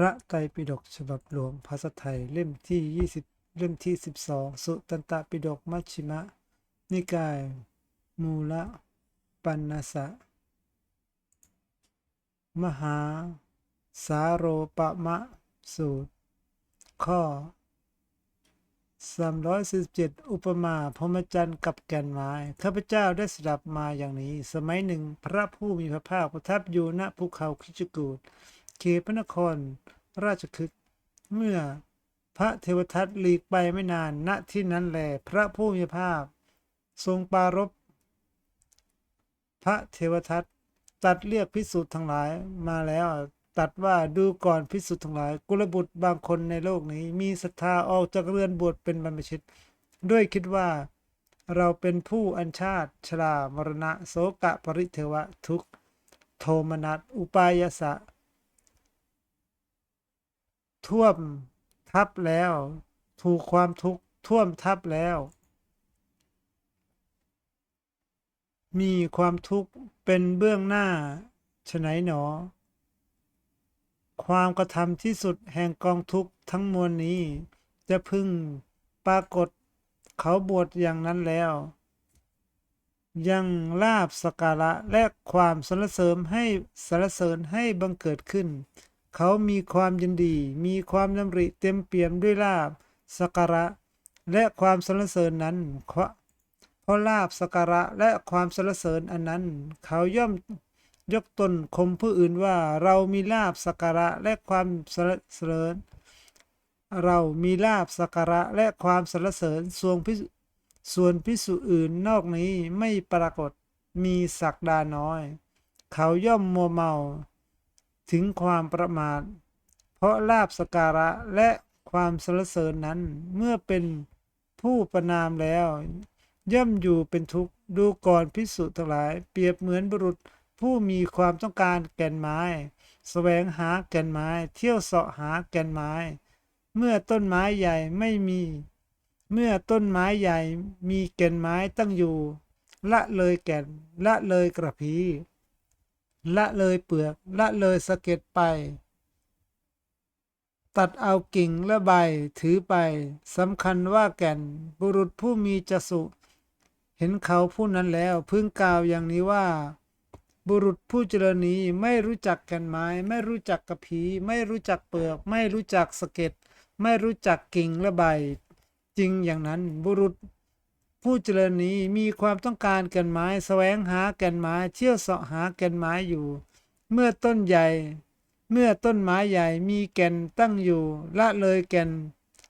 พระไตรปิฎกฉบับหลวงภาษาไทยเล่มที่ 20 เล่มที่ 12 สุตันตปิฎกมัชชิมะ นิกาย มูลปันนสะ มหา สาโรปะมะสูตร ข้อ 347 อุปมาพรหมจรรย์กับแก่นไม้ข้าพเจ้าได้สดับมาอย่างนี้ สมัยหนึ่งพระผู้มีพระภาคประทับอยู่ณภูเขาคิจกูฏเขตพระนคร ราชคฤห์เมื่อพระเทวทัตหลีกไปไม่นานณที่นั้นแล พระผู้มีภาคทรงปรารภพระเทวทัตตัดเรียกพิสุทธ์ทั้งหลายมาแล้วตัดว่าดูก่อนพิสุทธ์ทั้งหลาย กุลบุตรบางคนในโลกนี้ มีศรัทธาออกจากเรือนบวชเป็นบรรพชิต ด้วยคิดว่า เราเป็นผู้อัญชาติชรามรณะโสกะปริเทวะทุกโทมนัสอุปายสะ ท่วมทับแล้ว ถูกความทุกข์ท่วมทับแล้ว มีความทุกข์เป็นเบื้องหน้าฉไหนหนอ ความกระทำที่สุดแห่งกองทุกข์ทั้งมวลนี้ จะพึงปรากฏเขาบวชอย่างนั้นแล้ว ยังลาบสการะและความสรรเสริญให้สรรเสริญให้บังเกิดขึ้น เขามีความยินดี มีความดำริเต็มเปี่ยมด้วยลาบสกการะ และความสรรเสริญนั้นเพราะลาบสกการะและความสรรเสริญอันนั้น เขาย่อมยกตนข่มผู้อื่นว่าเรามีลาบสกการะและความสรรเสริญ เรามีลาบสกการะและความสรรเสริญส่วนพิสส่วนพิสุอื่นนอกนี้ไม่ปรากฏมีศักดาน้อย เขาย่อมมัวเมา ถึงความประมาท เพราะลาบสการะและความสรรเสริญนั้นเมื่อเป็นผู้ประนามแล้ว ย่อมอยู่เป็นทุกข์ดูก่อนพิสุทั้งหลาย เปรียบเหมือนบุรุษผู้มีความต้องการแก่นไม้แสวงหาแก่นไม้ เที่ยวเสาะหาแก่นไม้ เมื่อต้นไม้ใหญ่ไม่มี เมื่อต้นไม้ใหญ่มีแก่นไม้ตั้งอยู่ ละเลยแก่นละเลยกระพี ละเลยเปลือก ละเลยสะเก็ดไป ตัดเอากิ่งและใบถือไปสำคัญว่าแก่นบุรุษผู้มีจสุเห็นเขาผู้นั้นแล้วพึงกล่าวอย่างนี้ว่า บุรุษผู้เจริญนี้ไม่รู้จักแก่นไม้ ไม่รู้จักกระพีไม่รู้จักเปลือก ไม่รู้จักสะเก็ดไม่รู้จักกิ่งและใบ จริงอย่างนั้นบุรุษ ผู้เจริญนี้มีความต้องการแก่นไม้แสวงหาแก่นไม้เที่ยวเสาะหาแก่นไม้อยู่ เมื่อต้นใหญ่ เมื่อต้นไม้ใหญ่มีแก่นตั้งอยู่ ละเลยแก่น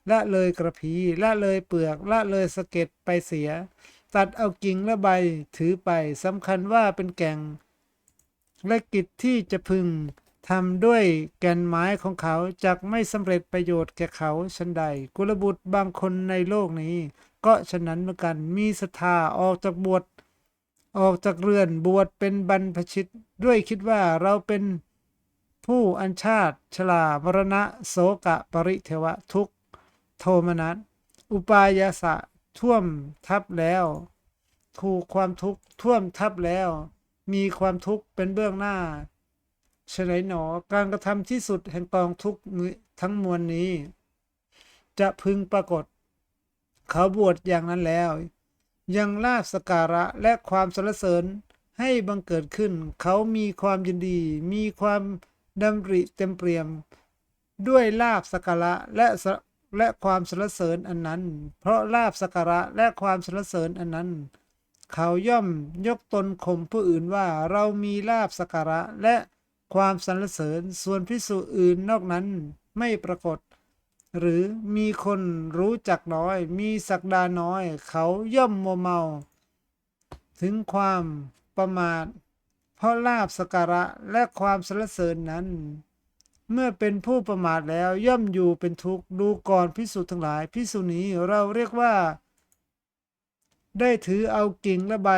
ละเลยกระพีละเลยเปลือก ละเลยสะเก็ดไปเสีย ตัดเอากิ่งและใบถือไปสำคัญว่าเป็นแก่งและกิจที่จะพึงทำด้วยแก่นไม้ของเขาจักไม่สำเร็จประโยชน์แก่เขาชันใด กุลบุตรบางคนในโลกนี้ ก็ฉะนั้นเหมือนกันมีศรัทธาออกจากบวชออกจากเรือนบวชเป็นบรรพชิตด้วยคิดว่าเราเป็นผู้อัญชาติชลามรณะโสกะปริเทวะทุกโทมนัสอุปายาสะท่วมทับแล้ว ถูกความทุกข์ท่วมทับแล้ว มีความทุกข์เป็นเบื้องหน้าฉะไหนหนอการกระทำที่สุดแห่งกองทุกข์ทั้งมวลนี้ จะพึงปรากฏ เขาบวชอย่างนั้นแล้ว ยังลาบสการะและความสรรเสริญให้บังเกิดขึ้น เขามีความยินดี มีความดำริเต็มเปี่ยม ด้วยลาบสการะและและความสรรเสริญอันนั้น เพราะลาบสการะและความสรรเสริญอันนั้น เขาย่อมยกตนข่มผู้อื่นว่าเรามีลาบสการะและความสรรเสริญส่วนพิสุอื่นนอกนั้นไม่ปรากฏ หรือมีคนรู้จักน้อย มีศักดาน้อย เขาย่อมมัวเมา ถึงความประมาท เพราะลาบสการะและความสรรเสริญนั้น เมื่อเป็นผู้ประมาทแล้วย่อมอยู่เป็นทุกข์ดูก่อนพิสุทั้งหลายพิสุนี้เราเรียกว่า ได้ถือเอากิ่งและใบ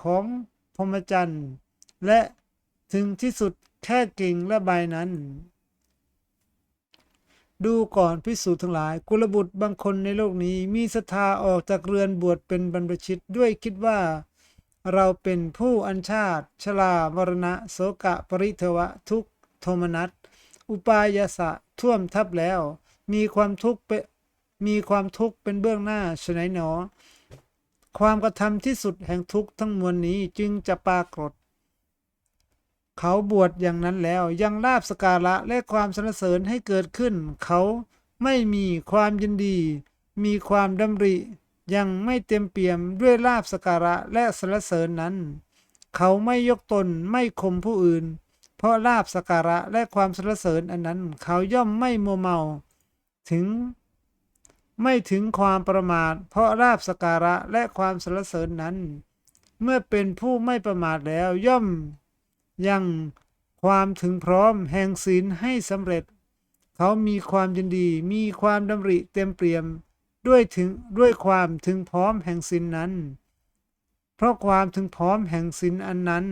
ของพรหมจรรย์และถึงที่สุดแค่กิ่งและใบนั้น ดูก่อนพิสูจน์ทั้งหลาย กุลบุตรบางคนในโลกนี้มีศรัทธาออกจากเรือนบวชเป็นบรรพชิตด้วยคิดว่า เราเป็นผู้อัญชาติ ชลามรณะโสกะปริเทวะทุกโทมนัสอุปายาสะท่วมทับแล้ว มีความทุกข์เป็นมีความทุกข์เป็นเบื้องหน้าฉไหนหนอ ความกระทำที่สุดแห่งทุกข์ทั้งมวลนี้จึงจะปรากฏ เขาบวชอย่างนั้นแล้วยังลาบสการะและความสรรเสริญให้เกิดขึ้น เขาไม่มีความยินดี มีความดำริ ยังไม่เต็มเปี่ยมด้วยลาบสการะและสรรเสริญนั้น เขาไม่ยกตนไม่ข่มผู้อื่น เพราะลาบสการะและความสรรเสริญอันนั้น เขาย่อมไม่มัวเมา ถึง ไม่ถึงความประมาท เพราะลาบสการะและความสรรเสริญนั้น เมื่อเป็นผู้ไม่ประมาทแล้วย่อม ยังความถึงพร้อมแห่งศีลให้สำเร็จ เขามีความยินดีมีความดำริเต็มเปี่ยมด้วยถึงด้วยความถึงพร้อมแห่งศีลนั้น เพราะความถึงพร้อมแห่งศีลอันนั้น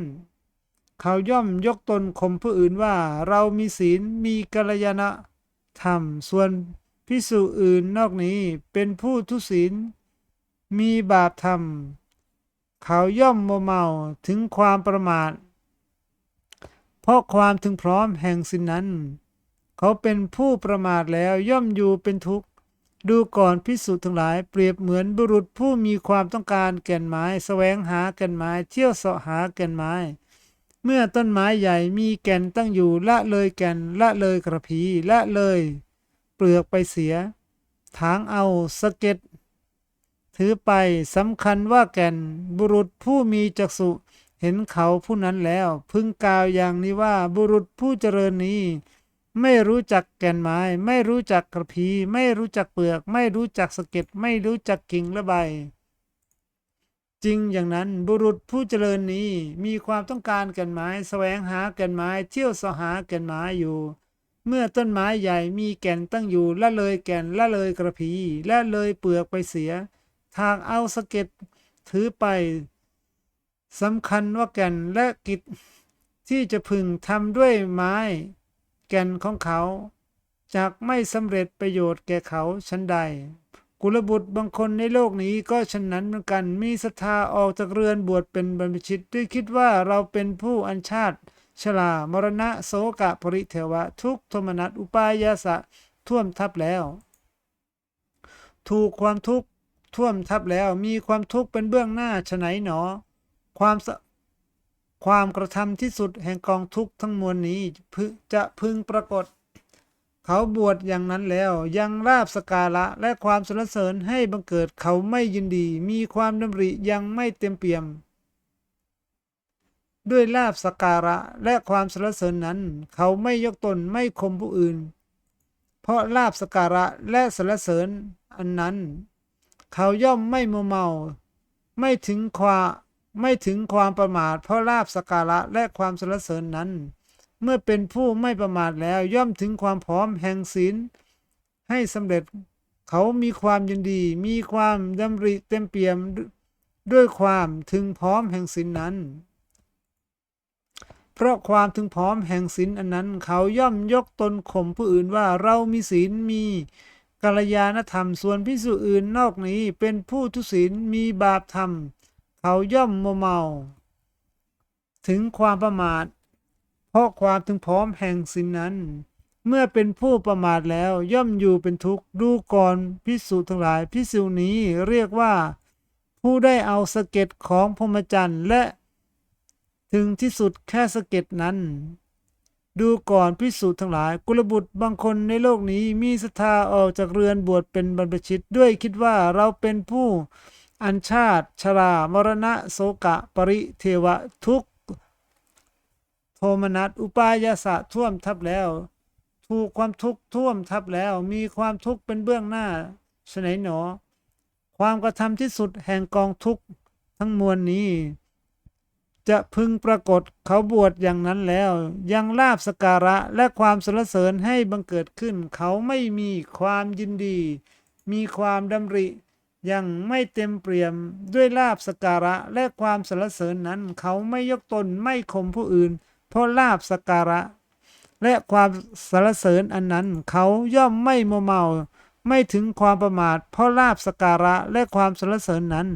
เขาย่อมยกตนข่มผู้อื่นว่าเรามีศีลมีกัลยาณธรรมส่วนพิสุอื่นนอกนี้เป็นผู้ทุศีล มีบาปธรรม เขาย่อมโมเมาถึงความประมาท เพราะความถึงพร้อมแห่งสินนั้น เขาเป็นผู้ประมาทแล้วย่อมอยู่เป็นทุกข์ดูก่อนพิสุทั้งหลายเปรียบเหมือนบุรุษผู้มีความต้องการแก่นไม้แสวงหาแก่นไม้เที่ยวเสาะหาแก่นไม้ เมื่อต้นไม้ใหญ่มีแก่นตั้งอยู่ละเลยแก่นละเลยกระพีละเลย เปลือกไปเสีย ถางเอาสะเก็ดถือไปสำคัญว่าแก่นบุรุษผู้มีจักษุ ห็นเขาผู้นั้นแล้ว พึงกล่าวอย่างนี้ว่าบุรุษผู้เจริญนี้ ไม่รู้จักแก่นไม้ ไม่รู้จักกระพี ไม่รู้จักเปลือก ไม่รู้จักสะเก็ดไม่รู้จักกิ่งและใบ จริงอย่างนั้นบุรุษผู้เจริญนี้มีความต้องการแก่นไม้แสวงหาแก่นไม้เที่ยวสหาแก่นไม้อยู่ เมื่อต้นไม้ใหญ่มีแก่นตั้งอยู่ละเลยแก่นละเลยกระพีละเลยเปลือกไปเสีย ทางเอาสะเก็ดถือไป สำคัญว่าแก่นและกิจที่จะพึงทำด้วยไม้ แก่นของเขาจากไม่สำเร็จประโยชน์แก่เขาชั้นใด กุลบุตรบางคนในโลกนี้ก็ฉะนั้นเหมือนกันมีศรัทธาออกจากเรือนบวชเป็นบรรพชิตด้วยคิดว่าเราเป็นผู้อัญชาติ ชลามรณะโสกะปริเทวะ ทุกโทมนัสอุปายาสะท่วมทับแล้ว ถูกความทุกข์ท่วมทับแล้วมีความทุกข์เป็นเบื้องหน้าฉไหนหนอ ความความกระทำที่สุดแห่งกองทุกข์ทั้งมวลนี้จะพึงปรากฏ เขาบวชอย่างนั้นแล้วยังราบสการะและความสรรเสริญให้บังเกิดเขาไม่ยินดี มีความดำริยังไม่เต็มเปี่ยม ด้วยลาบสการะและความสรรเสริญนั้น เขาไม่ยกตนไม่ข่มผู้อื่น เพราะลาบสกการะและสรรเสริญอันนั้น เขาย่อมไม่มัวเมา ไม่ถึงความ ไม่ถึงความประมาท เพราะลาบสการะและความสรรเสริญนั้น เมื่อเป็นผู้ไม่ประมาทแล้วย่อมถึงความพร้อมแห่งศีลให้สำเร็จเขามีความยินดี มีความดำริเต็มเปี่ยมด้วยความถึงพร้อมแห่งศีลนั้น เพราะความถึงพร้อมแห่งศีลอันนั้น เขาย่อมยกตนข่มผู้อื่นว่าเรามีศีลมีกัลยาณธรรมส่วนพิสุอื่นนอกนี้เป็นผู้ทุศีลมีบาปธรรม เขาย่อมมัวเมา ถึงความประมาท เพราะความถึงพร้อมแห่งศีลนั้น เมื่อเป็นผู้ประมาทแล้วย่อมอยู่เป็นทุกข์ดูก่อนพิสุทั้งหลายพิสุนี้เรียกว่า ผู้ได้เอาสะเก็ดของพรหมจรรย์และถึงที่สุดแค่สะเก็ดนั้น ดูก่อนพิสูจน์ทั้งหลาย กุลบุตรบางคนในโลกนี้มีศรัทธาออกจากเรือนบวชเป็นบรรพชิตด้วยคิดว่าเราเป็นผู้ อัญชาติชรามรณะโสกะปริเทวะทุกโทมนัสอุปายาสะท่วมทับแล้ว ถูกความทุกข์ท่วมทับแล้ว มีความทุกข์เป็นเบื้องหน้าฉไหนหนอ ความกระทำที่สุดแห่งกองทุกข์ทั้งมวลนี้ จะพึงปรากฏเขาบวชอย่างนั้นแล้ว ยังลาบสกการะและความสรรเสริญให้บังเกิดขึ้น เขาไม่มีความยินดี มีความดำริ ยังไม่เต็มเปี่ยมด้วยลาบสการะและความสรรเสริญนั้น เขาไม่ยกตนไม่ข่มผู้อื่น เพราะลาบสการะ และความสรรเสริญอันนั้น เขาย่อมไม่โมเมา ไม่ถึงความประมาท เพราะลาบสการะและความสรรเสริญนั้น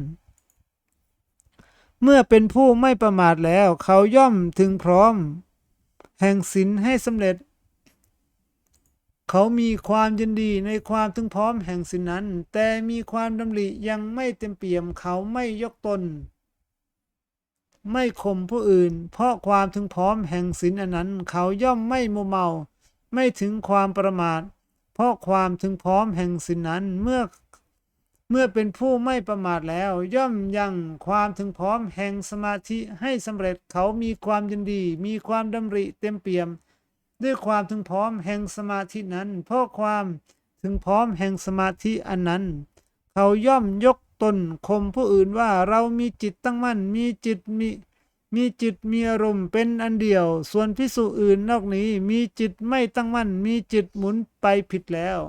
เมื่อเป็นผู้ไม่ประมาทแล้ว เขาย่อมถึงพร้อม แห่งศีลให้สำเร็จ เขามีความยินดีในความถึงพร้อมแห่งสินนั้น แต่มีความดำริยังไม่เต็มเปี่ยมเขาไม่ยกตน ไม่ข่มผู้อื่น เพราะความถึงพร้อมแห่งสินอันนั้น เขาย่อมไม่มัวเมา ไม่ถึงความประมาท เพราะความถึงพร้อมแห่งสินนั้นเมื่อเมื่อเป็นผู้ไม่ประมาทแล้ว ย่อมยังความถึงพร้อมแห่งสมาธิให้สำเร็จเขามีความยินดี มีความดำริเต็มเปี่ยม ด้วยความถึงพร้อมแห่งสมาธินั้น เพราะความถึงพร้อมแห่งสมาธิอันนั้น เขาย่อมยกตนข่มผู้อื่นว่าเรามีจิตตั้งมั่น มีจิตมีมีจิตมีอารมณ์เป็นอันเดียว ส่วนพิสุอื่นนอกนี้ มีจิตไม่ตั้งมั่น มีจิตหมุนไปผิดแล้ว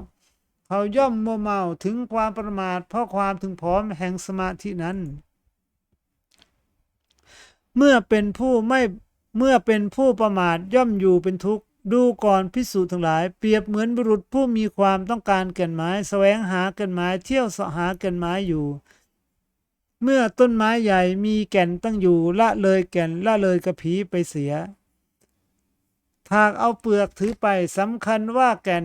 เขาย่อมมัวเมาถึงความประมาท เพราะความถึงพร้อมแห่งสมาธินั้น เมื่อเป็นผู้ไม่เมื่อเป็นผู้ประมาทย่อมอยู่เป็นทุกข์ ดูก่อนพิสูจน์ทั้งหลาย เปรียบเหมือนบุรุษผู้มีความต้องการแก่นไม้แสวงหาแก่นไม้เที่ยวเสาะหาแก่นไม้อยู่ เมื่อต้นไม้ใหญ่มีแก่นตั้งอยู่ละเลยแก่นละเลยกระผีไปเสียหากเอาเปลือกถือไปสำคัญว่าแก่น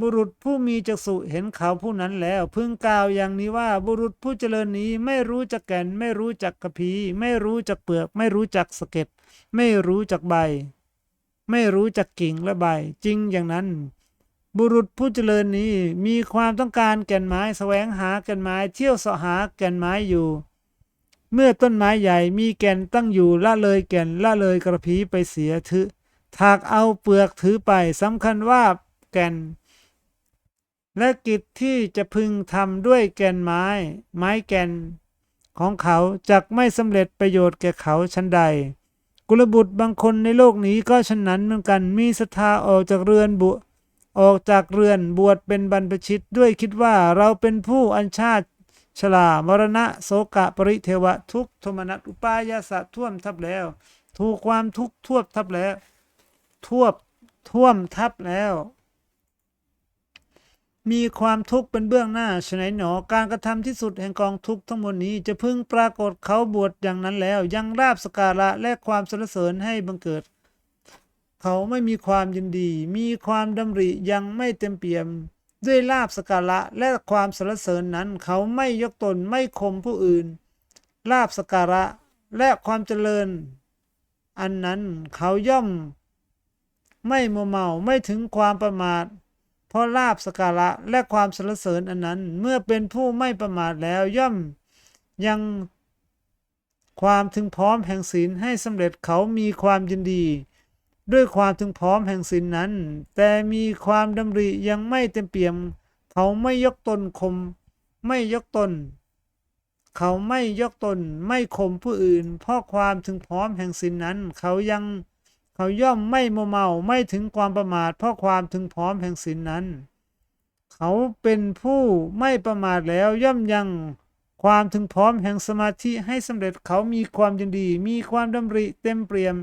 บุรุษผู้มีจักษุเห็นเขาผู้นั้นแล้ว พึงกล่าวอย่างนี้ว่าบุรุษผู้เจริญนี้ไม่รู้จักแก่น ไม่รู้จักกระพี ไม่รู้จักเปลือก ไม่รู้จักสะเก็ดไม่รู้จักใบ ไม่รู้จักกิ่งและใบจริงอย่างนั้น บุรุษผู้เจริญนี้มีความต้องการแก่นไม้แสวงหาแก่นไม้เที่ยวเสาะหาแก่นไม้อยู่ เมื่อต้นไม้ใหญ่มีแก่นตั้งอยู่ละเลยแก่นละเลยกระพีไปเสียถือถากเอาเปลือกถือไปสำคัญว่าแก่น และกิจที่จะพึงทำด้วยแก่นไม้ ไม้แก่น ของเขาจักไม่สำเร็จประโยชน์แก่เขาชั้นใด กุลบุตรบางคนในโลกนี้ก็ฉะนั้นเหมือนกันมีศรัทธาออกจากเรือนบุออกจากเรือนบวชเป็นบรรพชิตด้วยคิดว่าเราเป็นผู้อัญชาติชลามรณะโสกะปริเทวะทุกโทมนัสอุปายาสะท่วมทับแล้ว ถูกความทุกข์ท่วมทับแล้วท่วมท่วมทับแล้ว มีความทุกข์เป็นเบื้องหน้าฉะไหนหนอการกระทำที่สุดแห่งกองทุกข์ทั้งหมดนี้จะพึงปรากฏเขาบวชอย่างนั้นแล้ว ยังราบสการะและความสรรเสริญให้บังเกิด เขาไม่มีความยินดี มีความดำริยังไม่เต็มเปี่ยม ด้วยลาบสการะและความสรรเสริญนั้น เขาไม่ยกตนไม่ข่มผู้อื่นลาบสกการะและความเจริญ อันนั้นเขาย่อม ไม่มัวเมาไม่ถึงความประมาท เพราะลาบสการะและความสรรเสริญอันนั้น เมื่อเป็นผู้ไม่ประมาทแล้วย่อมยังความถึงพร้อมแห่งศีลให้สำเร็จเขามีความยินดี ด้วยความถึงพร้อมแห่งศีลนั้น แต่มีความดำริยังไม่เต็มเปี่ยม เขาไม่ยกตนข่มไม่ยกตน เขาไม่ยกตนไม่ข่มผู้อื่น เพราะความถึงพร้อมแห่งศีลนั้น เขายัง เขาย่อมไม่โมเมาไม่ถึงความประมาท เพราะความถึงพร้อมแห่งศีลนั้น เขาเป็นผู้ไม่ประมาทแล้วย่อมยังความถึงพร้อมแห่งสมาธิให้สำเร็จเขามีความยินดี มีความดำริเต็มเปี่ยม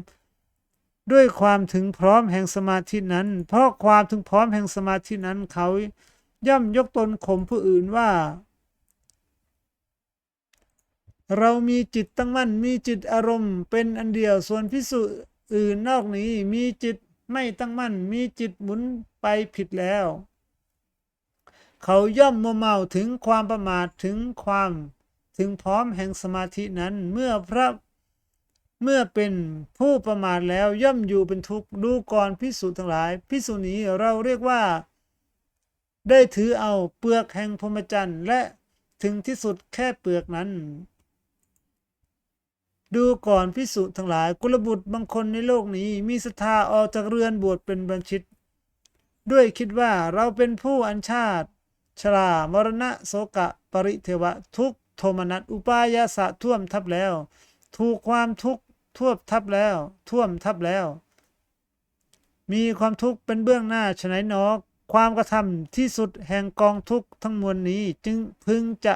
ด้วยความถึงพร้อมแห่งสมาธินั้น เพราะความถึงพร้อมแห่งสมาธินั้น เขาย่อมยกตนข่มผู้อื่นว่า เรามีจิตตั้งมั่นมีจิตอารมณ์ เป็นอันเดียวส่วนพิสุ อื่นนอกนี้มีจิตไม่ตั้งมั่น มีจิตหมุนไปผิดแล้ว เขาย่อมมัวเมาถึงความประมาทถึงความถึงพร้อมแห่งสมาธินั้นเมื่อพระเมื่อเป็นผู้ประมาทแล้วย่อมอยู่เป็นทุกข์ดูก่อนพิสุทั้งหลาย พิสุนี้เราเรียกว่า ได้ถือเอาเปลือกแห่งพรหมจรรย์และถึงที่สุดแค่เปลือกนั้น ดูก่อนพิสุทั้งหลาย กุลบุตรบางคนในโลกนี้ มีศรัทธาออกจากเรือนบวชเป็นบัญชิต ด้วยคิดว่าเราเป็นผู้อัญชาติ ชรามรณะโสกะ ปริเทวะ ทุกโทมนัสอุปายาสะท่วมทับแล้ว ถูกความทุกข์ท่วมทับแล้ว ท่วมทับแล้ว มีความทุกข์เป็นเบื้องหน้าฉะไหนหนอความกระทำที่สุดแห่งกองทุกข์ทั้งมวลนี้จึงพึงจะ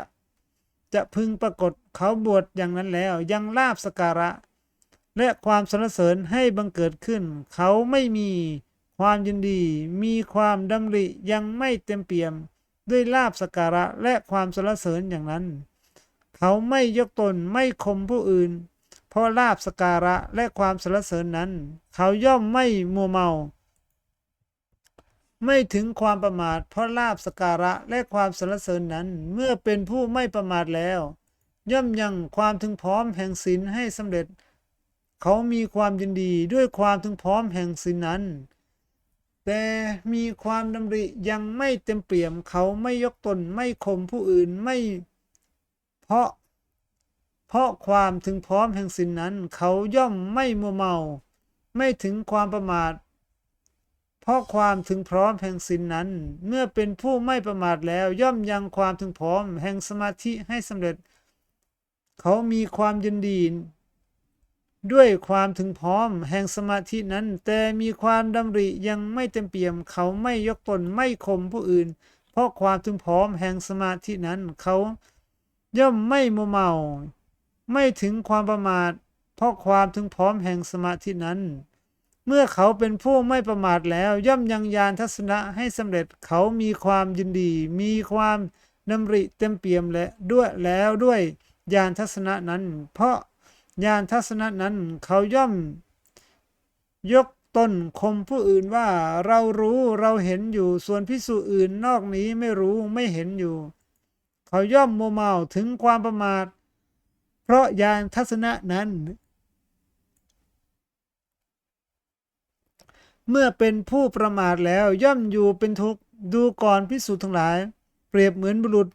จะพึงปรากฏเขาบวชอย่างนั้นแล้วยังลาบสการะ และความสรรเสริญให้บังเกิดขึ้น เขาไม่มีความยินดี มีความดำริยังไม่เต็มเปี่ยม ด้วยลาบสการะและความสรรเสริญอย่างนั้น เขาไม่ยกตนไม่ข่มผู้อื่น เพราะลาบสกการะและความสรรเสริญนั้น เขาย่อมไม่มัวเมา ไม่ถึงความประมาทเพราะลาบสการะและความสรรเสริญนั้นเมื่อเป็นผู้ไม่ประมาทแล้ว ย่อมยังความถึงพร้อมแห่งศีลให้สำเร็จ เขามีความยินดีด้วยความถึงพร้อมแห่งศีลนั้น แต่มีความดำริยังไม่เต็มเปี่ยมเขาไม่ยกตนไม่ข่มผู้อื่นไม่เพราะ เพราะความถึงพร้อมแห่งศีลนั้น เขาย่อมไม่มัวเมา ไม่ถึงความประมาท เพราะความถึงพร้อมแห่งศีลนั้น เมื่อเป็นผู้ไม่ประมาทแล้วย่อมยังความถึงพร้อมแห่งสมาธิให้สำเร็จ เขามีความยินดีด้วยความถึงพร้อมแห่งสมาธินั้น แต่มีความดำริยังไม่เต็มเปี่ยม เขาไม่ยกตนไม่ข่มผู้อื่น เพราะความถึงพร้อมแห่งสมาธินั้น เขาย่อมไม่มัวเมา ไม่ถึงความประมาท เพราะความถึงพร้อมแห่งสมาธินั้น เมื่อเขาเป็นผู้ไม่ประมาทแล้ว ย่อมยังยานทัศนะให้สำเร็จเขามีความยินดี มีความดำริเต็มเปี่ยมและด้วยแล้วด้วยยานทัศนะนั้น เพราะยานทัศนะนั้นเขาย่อม ยกตนข่มผู้อื่นว่าเรารู้เราเห็นอยู่ส่วนพิสูจน์อื่นนอกนี้ไม่รู้ไม่เห็นอยู่ เขาย่อมโมเมาถึงความประมาท เพราะยานทัศนะนั้น เมื่อเป็นผู้ประมาทแล้วย่อมอยู่เป็นทุกข์ดูก่อนพิสูจน์ทั้งหลาย เปรียบเหมือนบุรุษ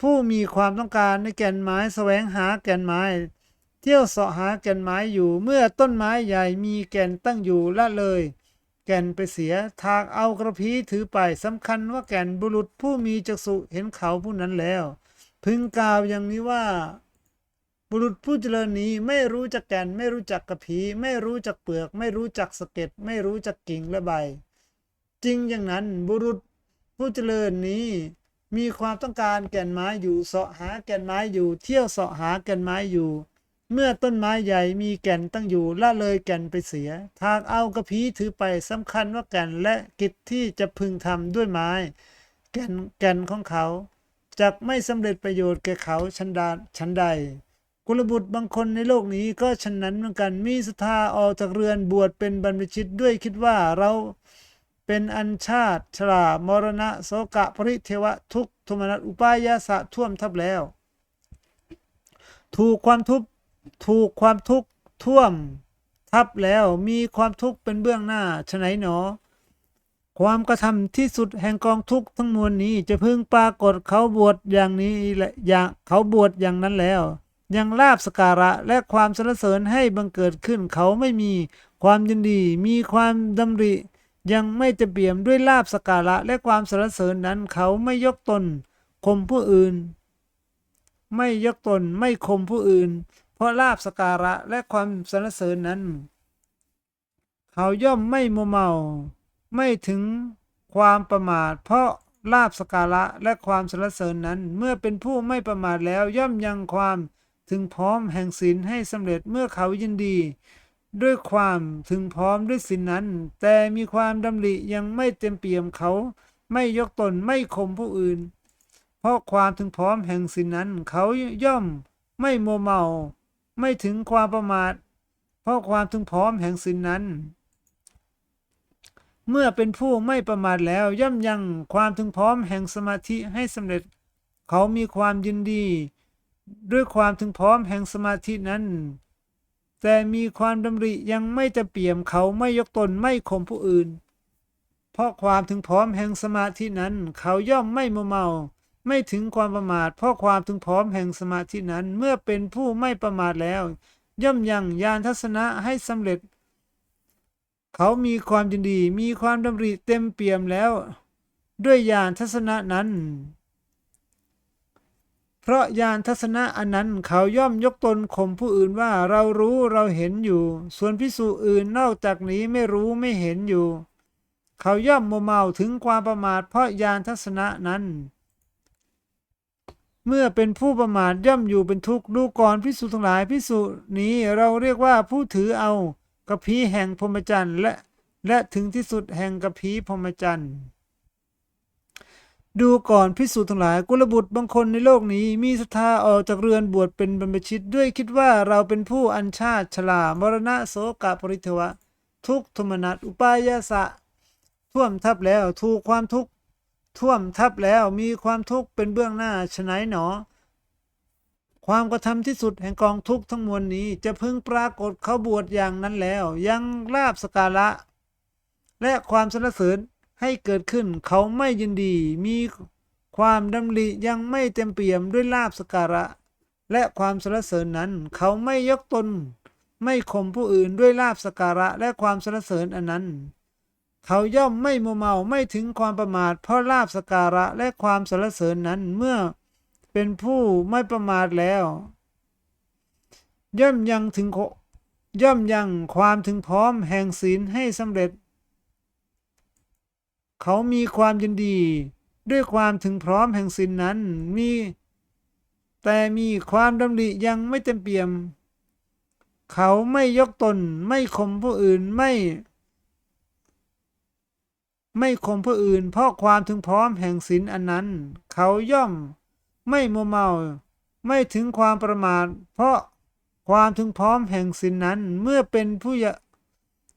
ผู้มีความต้องการในแก่นไม้แสวงหาแก่นไม้ เที่ยวเสาะหาแก่นไม้อยู่เมื่อต้นไม้ใหญ่มีแก่นตั้งอยู่ละเลย แก่นไปเสียทากเอากระพี้ถือไปสำคัญว่าแก่นบุรุษผู้มีจักษุเห็นเขาผู้นั้นแล้ว พึงกล่าวอย่างนี้ว่า บุรุษผู้เจริญนี้ไม่รู้จักแก่น ไม่รู้จักกระพีไม่รู้จักเปลือก ไม่รู้จักสะเก็ดไม่รู้จักกิ่งและใบ จริงอย่างนั้นบุรุษผู้เจริญนี้มีความต้องการแก่นไม้อยู่เสาะหาแก่นไม้อยู่เที่ยวเสาะหาแก่นไม้อยู่ เมื่อต้นไม้ใหญ่มีแก่นตั้งอยู่ละเลยแก่นไปเสีย ทากเอากระพีถือไปสำคัญว่าแก่นและกิจที่จะพึงทำด้วยไม้ แก่นแก่นของเขาจะไม่สำเร็จประโยชน์แก่เขาชันดาชันใด กุลบุตรบางคนในโลกนี้ก็ฉะนั้นเหมือนกันมีศรัทธาออกจากเรือนบวชเป็นบรรพชิตด้วยคิดว่าเราเป็นอัญชาติชรามรณะโสกะปริเทวะทุกข์โทมนัสอุปายาสะท่วมทับแล้ว ถูกความทุกข์ถูกความทุกข์ท่วมทับแล้วมีความทุกข์เป็นเบื้องหน้าฉไหนหนอ ความกระทำที่สุดแห่งกองทุกข์ทั้งมวลนี้จะพึ่งปรากฏเขาบวชอย่างนี้และอย่างเขาบวชอย่างนั้นแล้ว ยังลาบสการะและความสรรเสริญให้บังเกิดขึ้นเขาไม่มีความยินดี มีความดำริ ยังไม่จะเปี่ยมด้วยลาบสการะและความสรรเสริญนั้นเขาไม่ยกตนข่มผู้อื่น ไม่ยกตนไม่ข่มผู้อื่น เพราะลาบสการะและความสรรเสริญนั้น เขาย่อมไม่มัวเมา ไม่ถึงความประมาท เพราะลาบสกการะและความสรรเสริญนั้น เมื่อเป็นผู้ไม่ประมาทแล้วย่อมยังความ ถึงพร้อมแห่งศีลให้สำเร็จเมื่อเขายินดี ด้วยความถึงพร้อมด้วยศีลนั้น แต่มีความดำริยังไม่เต็มเปี่ยมเขา ไม่ยกตนไม่ข่มผู้อื่น เพราะความถึงพร้อมแห่งศีลนั้น เขาย่อมไม่โมเมา ไม่ถึงความประมาท เพราะความถึงพร้อมแห่งศีลนั้น เมื่อเป็นผู้ไม่ประมาทแล้วย่อมยังความถึงพร้อมแห่งสมาธิให้สำเร็จ เขามีความยินดี ด้วยความถึงพร้อมแห่งสมาธินั้น แต่มีความดำริยังไม่จะเปี่ยมเขาไม่ยกตนไม่ข่มผู้อื่น เพราะความถึงพร้อมแห่งสมาธินั้น เขาย่อมไม่มัวเมา ไม่ถึงความประมาท เพราะความถึงพร้อมแห่งสมาธินั้นเมื่อเป็นผู้ไม่ประมาทแล้ว ย่อมยังยานทัศนะให้สำเร็จ เขามีความยินดีมีความดำริเต็มเปี่ยมแล้ว ด้วยญาณทัศนะนั้น เพราะญาณทัศนะอันนั้นเขาย่อมยกตนข่มผู้อื่นว่าเรารู้เราเห็นอยู่ ส่วนพิสูจน์อื่นนอกจากนี้ไม่รู้ไม่เห็นอยู่ เขาย่อมโมเมาถึงความประมาทเพราะญาณทัศนะนั้น เมื่อเป็นผู้ประมาทย่อมอยู่เป็นทุกข์ดูก่อนพิสูจน์ทั้งหลายพิสูจน์นี้เราเรียกว่าผู้ถือเอากระพี้แห่งพรหมจรรย์และและถึงที่สุดแห่งกระพี้พรหมจรรย์ ดูก่อนพิสูจน์ทั้งหลายกุลบุตรบางคนในโลกนี้มีศรัทธาออกจากเรือนบวชเป็นบรรพชิตด้วยคิดว่าเราเป็นผู้อัญชาติชลามรณะโสกะปริเทวะ ทุกทมนัสอุปายาสะ ท่วมทับแล้วถูกความทุกข์ท่วมทับแล้วมีความทุกข์เป็นเบื้องหน้าฉไหนหนอ ความกระทำที่สุดแห่งกองทุกข์ทั้งมวลนี้ จะพึงปรากฏเขาบวชอย่างนั้นแล้ว ยังลาบสการะและความสรรเสริญ ให้เกิดขึ้นเขาไม่ยินดีมีความดำริยังไม่เต็มเปี่ยมด้วยลาบสการะ และความสรรเสริญนั้น เขาไม่ยกตน ไม่ข่มผู้อื่นด้วยลาบสการะและความสรรเสริญอันนั้น เขาย่อมไม่มัวเมาไม่ถึงความประมาท เพราะลาบสการะและความสรรเสริญนั้นเมื่อเป็นผู้ไม่ประมาทแล้ว ย่อมยังถึงโคย่อมยังความถึงพร้อมแห่งศีลให้สำเร็จ เขามีความยินดี ด้วยความถึงพร้อมแห่งศีลนั้นมี แต่มีความดำริยังไม่เต็มเปี่ยม เขาไม่ยกตนไม่ข่มผู้อื่นไม่ ไม่ข่มผู้อื่น เพราะความถึงพร้อมแห่งศีลอันนั้น เขาย่อมไม่มัวเมา ไม่ถึงความประมาท เพราะความถึงพร้อมแห่งศีลนั้นเมื่อเป็นผู้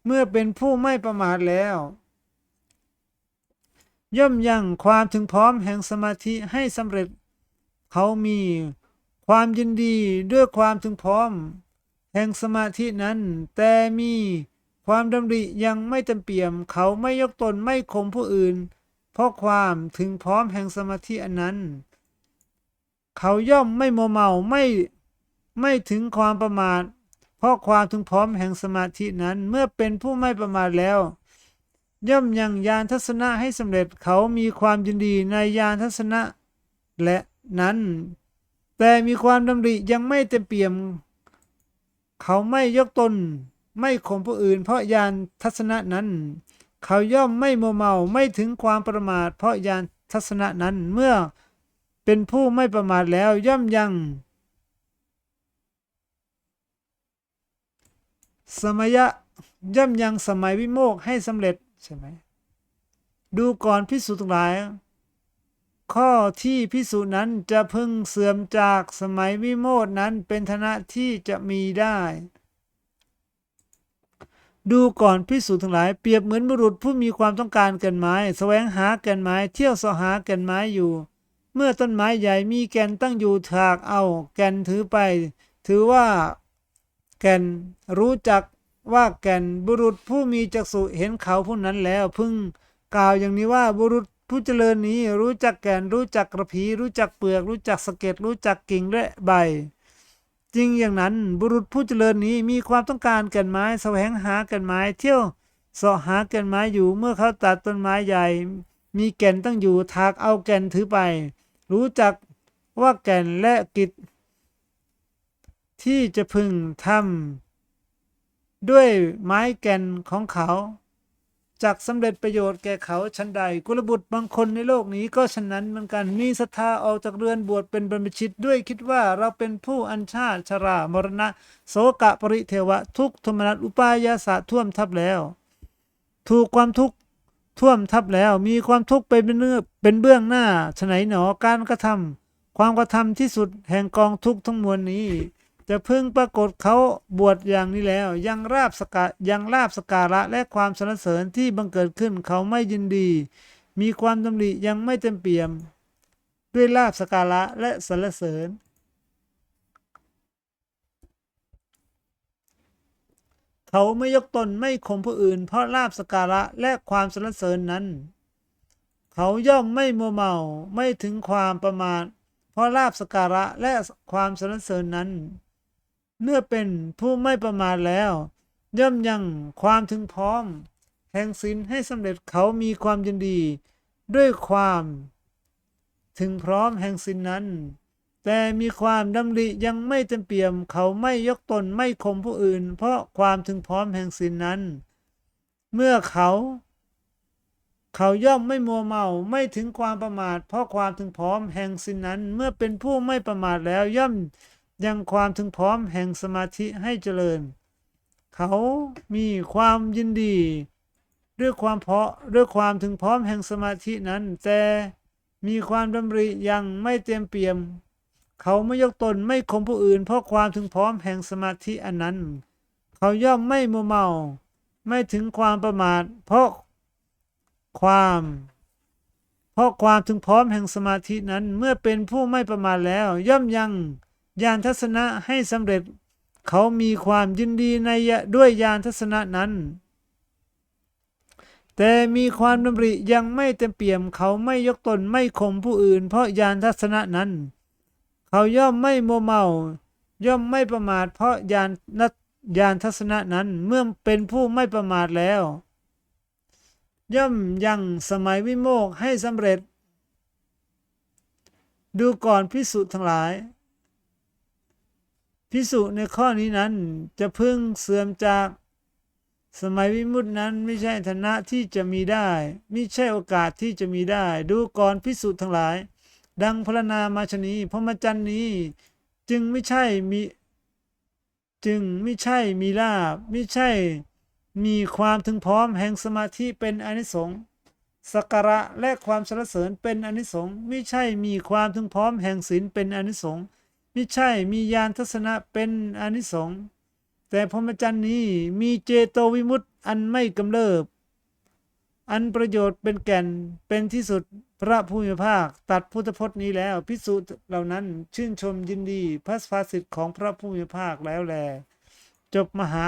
เมื่อเป็นผู้ไม่ประมาทแล้ว ย่อมยั่งความถึงพร้อมแห่งสมาธิให้สำเร็จ เขามีความยินดีด้วยความถึงพร้อม แห่งสมาธินั้น แต่มีความดำริยังไม่เต็มเปี่ยม เขาไม่ยกตนไม่ข่มผู้อื่น เพราะความถึงพร้อมแห่งสมาธิอันนั้น เขาย่อมไม่โมเมาไม่ไม่ถึงความประมาทเพราะความถึงพร้อมแห่งสมาธินั้นเมื่อเป็นผู้ไม่ประมาทแล้ว ย่อมยังยานทัศนะให้สำเร็จเขามีความยินดีในยานทัศนะ และนั้น แต่มีความดำริยังไม่เต็มเปี่ยม เขาไม่ยกตนไม่ข่มผู้อื่น เพราะยานทัศนะนั้น เขาย่อมไม่โมเมาไม่ถึงความประมาท เพราะยานทัศนะนั้นเมื่อเป็นผู้ไม่ประมาทแล้วย่อมยัง สมัยะย่อมยังสมัยวิโมกให้สำเร็จ ใช่ไหมดูก่อนพิสูจน์ทั้งหลาย ข้อที่พิสูจน์นั้นจะพึงเสื่อมจากสมัยวิโมกข์นั้นเป็นธนะที่จะมีได้ ดูก่อนพิสูจน์ทั้งหลายเปรียบเหมือนบุรุษผู้มีความต้องการแก่นไม้แสวงหาแก่นไม้ เที่ยวสหาแก่นไม้อยู่ เมื่อต้นไม้ใหญ่มีแก่นตั้งอยู่ถากเอา แก่นถือไป ถือว่า แก่นรู้จัก ว่าแก่นบุรุษผู้มีจักษุเห็นเขาผู้นั้นแล้ว พึงกล่าวอย่างนี้ว่าบุรุษผู้เจริญนี้รู้จักแก่นรู้จักกระพีรู้จักเปลือก รู้จักสะเก็ดรู้จักกิ่งและใบ จริงอย่างนั้นบุรุษผู้เจริญนี้มีความต้องการแก่นไม้แสวงหาแก่นไม้ เที่ยวเสาะหาแก่นไม้อยู่เมื่อเขาตัดต้นไม้ใหญ่ มีแก่นตั้งอยู่ถากเอาแก่นถือไป รู้จักว่าแก่นและกิจที่จะพึงทำ ด้วยไม้แก่นของเขาจากสำเร็จประโยชน์แก่เขาชั้นใด กุลบุตรบางคนในโลกนี้ก็ฉะนั้นเหมือนกันมีศรัทธาออกจากเรือนบวชเป็นบรรพชิตด้วยคิดว่าเราเป็นผู้อัญชาติชรามรณะ โสกะปริเทวะทุกทมนัสอุปายาสะท่วมทับแล้ว ถูกความทุกข์ท่วมทับแล้ว มีความทุกข์ไปเป็นเนื้อเป็นเบื้องหน้าฉไหนหนอการกระทำความกระทำที่สุดแห่งกองทุกข์ทั้งมวลนี้ จะพึงปรากฏเขาบวชอย่างนี้แล้ว ยังราบสกายังลาบสการะและความสรรเสริญที่บังเกิดขึ้นเขาไม่ยินดี มีความดำริยังไม่เต็มเปี่ยม ด้วยลาบสการะและสรรเสริญ เขาไม่ยกตนไม่ข่มผู้อื่น เพราะลาบสการะและความสรรเสริญนั้น เขาย่อมไม่มัวเมาไม่ถึงความประมาทเพราะลาบสการะและความสรรเสริญนั้น เมื่อเป็นผู้ไม่ประมาทแล้ว ย่อมยังความถึงพร้อม แห่งศีลให้สำเร็จเขามีความยินดี ด้วยความ ถึงพร้อมแห่งศีลนั้น แต่มีความดำริยังไม่เต็มเปี่ยมเขาไม่ยกตนไม่ข่มผู้อื่น เพราะความถึงพร้อมแห่งศีลนั้น เมื่อเขา เขาย่อมไม่มัวเมาไม่ถึงความประมาท เพราะความถึงพร้อมแห่งสินนั้น เมื่อเป็นผู้ไม่ประมาทแล้วย่อม ยังความถึงพร้อมแห่งสมาธิให้เจริญ เขามีความยินดีด้วยความเพาะด้วยความถึงพร้อมแห่งสมาธินั้น แต่มีความดำริยังไม่เต็มเปี่ยม เขาไม่ยกตนไม่ข่มผู้อื่น เพราะความถึงพร้อมแห่งสมาธิอันนั้น เขาย่อมไม่มัวเมา ไม่ถึงความประมาท เพราะความ เพราะความถึงพร้อมแห่งสมาธินั้นเมื่อเป็นผู้ไม่ประมาทแล้ว ย่อมยัง ญาณทัศนะให้สำเร็จ เขามีความยินดีในยะด้วยญาณทัศนะนั้น แต่มีความดำริยังไม่เต็มเปี่ยมเขาไม่ยกตนไม่ข่มผู้อื่น เพราะญาณทัศนะนั้น เขาย่อมไม่โมเมา ย่อมไม่ประมาท เพราะญาณนัญาณทัศนะนั้นเมื่อเป็นผู้ไม่ประมาทแล้ว ย่อมยังสมัยวิโมกให้สำเร็จ ดูก่อนพิสุทั้งหลาย พิสุในข้อนี้นั้นจะพึ่งเสื่อมจาก สมัยวิมุตินั้นไม่ใช่ฐานะที่จะมีได้ ไม่ใช่โอกาสที่จะมีได้ ดูก่อนพิสุทั้งหลาย ดังพรณนามาชนีพรมจรรย์นี้ จึงไม่ใช่มีจึงไม่ใช่มีลาบไม่ใช่มีความถึงพร้อมแห่งสมาธิเป็นอนิสงส์สักการะและความสรรเสริญเป็นอนิสงส์ไม่ใช่มีความถึงพร้อมแห่งศีลเป็นอนิสงส์ ม่ใช่มีญาณทัศนะเป็นอนิสงส์แต่พรหมจรรย์นี้มีเจโตวิมุตติอันไม่กำเริบ อันประโยชน์เป็นแก่นเป็นที่สุดพระผู้มีพระภาคตัดพุทธพจน์นี้แล้วพิสุเหล่านั้นชื่นชมยินดีพระภาสิทธิ์ของพระผู้มีพระภาคแล้วแล จบมหา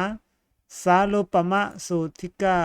สารุปมะสูตรที่เก้า